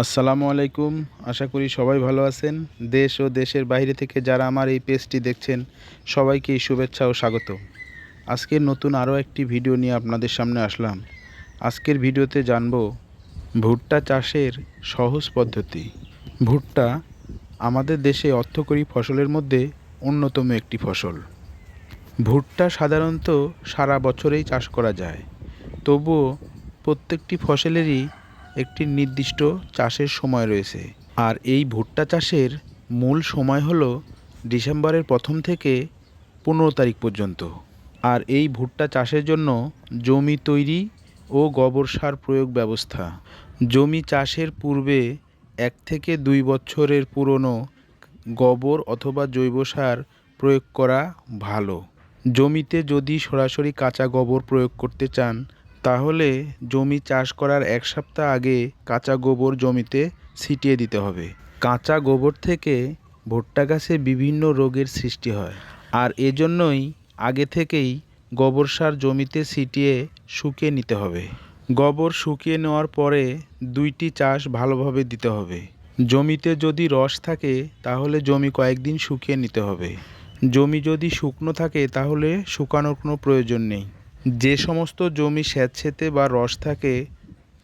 আসসালামু আলাইকুম। আশা করি সবাই ভালো আছেন। দেশ ও দেশের বাইরে থেকে যারা আমার এই পেজটি দেখছেন, সবাইকে শুভেচ্ছা ও স্বাগত। আজকের নতুন আরও একটি ভিডিও নিয়ে আপনাদের সামনে আসলাম। আজকের ভিডিওতে জানব ভুট্টা চাষের সহজ পদ্ধতি। ভুট্টা আমাদের দেশে অর্থকরী ফসলের মধ্যে অন্যতম একটি ফসল। ভুট্টা সাধারণত সারা বছরেই চাষ করা যায়। তবুও প্রত্যেকটি ফসলেরই একটি নির্দিষ্ট চাষের সময় রয়েছে। আর এই ভুট্টা চাষের মূল সময় হলো ডিসেম্বরের প্রথম থেকে পনেরো তারিখ পর্যন্ত। আর এই ভুট্টা চাষের জন্য জমি তৈরি ও গোবর সার প্রয়োগ ব্যবস্থা। জমি চাষের পূর্বে এক থেকে দুই বছরের পুরনো গোবর অথবা জৈব সার প্রয়োগ করা ভালো। জমিতে যদি সরাসরি কাঁচা গোবর প্রয়োগ করতে চান তাহলে জমি চাষ করার এক সপ্তাহ আগে কাঁচা গোবর জমিতে ছিটিয়ে দিতে হবে। কাঁচা গোবর থেকে ভুট্টা গাছে বিভিন্ন রোগের সৃষ্টি হয়। আর এজন্যই আগে থেকেই গোবর সার জমিতে ছিটিয়ে শুকিয়ে নিতে হবে। গোবর শুকিয়ে নেওয়ার পরে দুইটি চাষ ভালোভাবে দিতে হবে। জমিতে যদি রস থাকে, তাহলে জমি কয়েকদিন শুকিয়ে নিতে হবে। জমি যদি শুকনো থাকে, তাহলে শুকানোর কোনো প্রয়োজন নেই। যে সমস্ত জমি স্যাঁতসেঁতে বা রস থাকে,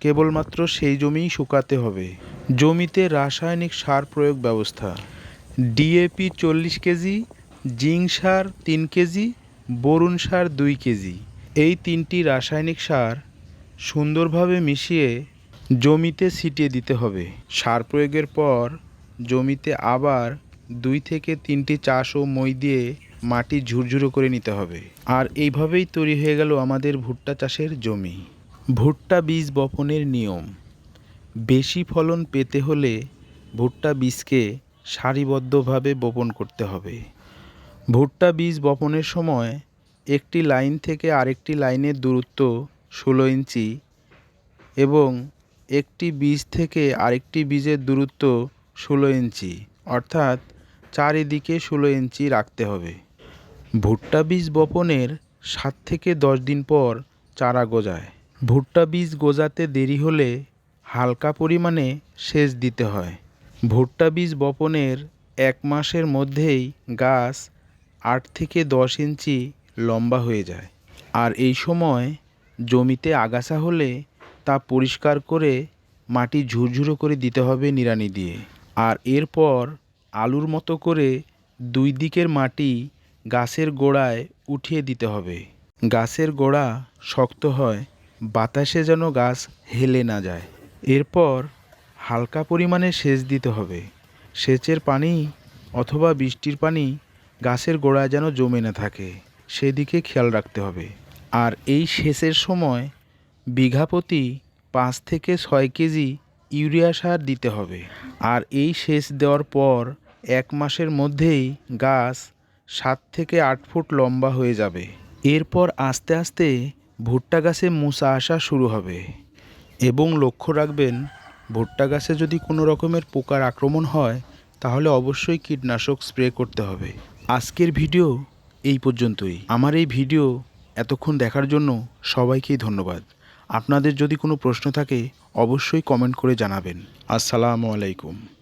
কেবলমাত্র সেই জমিই শুকাতে হবে। জমিতে রাসায়নিক সার প্রয়োগ ব্যবস্থা। ডিএপি চল্লিশ কেজি, জিঙ্ক সার তিন কেজি, বরুণ সার দুই কেজি। এই তিনটি রাসায়নিক সার সুন্দরভাবে মিশিয়ে জমিতে ছিটিয়ে দিতে হবে। সার প্রয়োগের পর জমিতে আবার দুই থেকে তিনটি চাষ ও মই দিয়ে মাটি ঝুরঝুরো করে নিতে হবে। আর এইভাবেই তৈরি হয়ে গেল আমাদের ভুট্টা চাষের জমি। ভুট্টা বীজ বপনের নিয়ম। বেশি ফলন পেতে হলে ভুট্টা বীজকে সারিবদ্ধভাবে বপন করতে হবে। ভুট্টা বীজ বপনের সময় একটি লাইন থেকে আরেকটি লাইনের দূরত্ব ষোলো ইঞ্চি এবং একটি বীজ থেকে আরেকটি বীজের দূরত্ব ষোলো ইঞ্চি, অর্থাৎ চারিদিকে ষোলো ইঞ্চি রাখতে হবে। ভুট্টা বীজ বপনের সাত থেকে দশ দিন পর চারা গজায়। ভুট্টা বীজ গজাতে দেরি হলে হালকা পরিমাণে সেচ দিতে হয়। ভুট্টা বীজ বপনের এক মাসের মধ্যেই গাছ আট থেকে দশ ইঞ্চি লম্বা হয়ে যায়। আর এই সময় জমিতে আগাছা হলে তা পরিষ্কার করে মাটি ঝুরঝুরো করে দিতে হবে নিড়ানি দিয়ে। আর এরপর আলুর মতো করে দুই দিকের মাটি গাছের গোড়ায় উঠিয়ে দিতে হবে। গাছের গোড়া শক্ত হয়, বাতাসে যেন গাছ হেলে না যায়। এরপর হালকা পরিমাণে সেচ দিতে হবে। সেচের পানি অথবা বৃষ্টির পানি গাছের গোড়ায় যেন জমে না থাকে, সেদিকে খেয়াল রাখতে হবে। আর এই সেচের সময় বিঘা প্রতি পাঁচ থেকে ছয় কেজি ইউরিয়া সার দিতে হবে। আর এই সেচ দেওয়ার পর এক মাসের মধ্যেই গাছ সাত থেকে আট ফুট লম্বা হয়ে যাবে। এরপর আস্তে আস্তে ভুট্টা গাছে মোচা আসা শুরু হবে এবং লক্ষ্য রাখবেন, ভুট্টা গাছে যদি কোনো রকমের পোকার আক্রমণ হয়, তাহলে অবশ্যই কীটনাশক স্প্রে করতে হবে। আজকের ভিডিও এই পর্যন্তই। আমার এই ভিডিও এতক্ষণ দেখার জন্য সবাইকেই ধন্যবাদ। আপনাদের যদি কোনো প্রশ্ন থাকে, অবশ্যই কমেন্ট করে জানাবেন। আসসালামু আলাইকুম।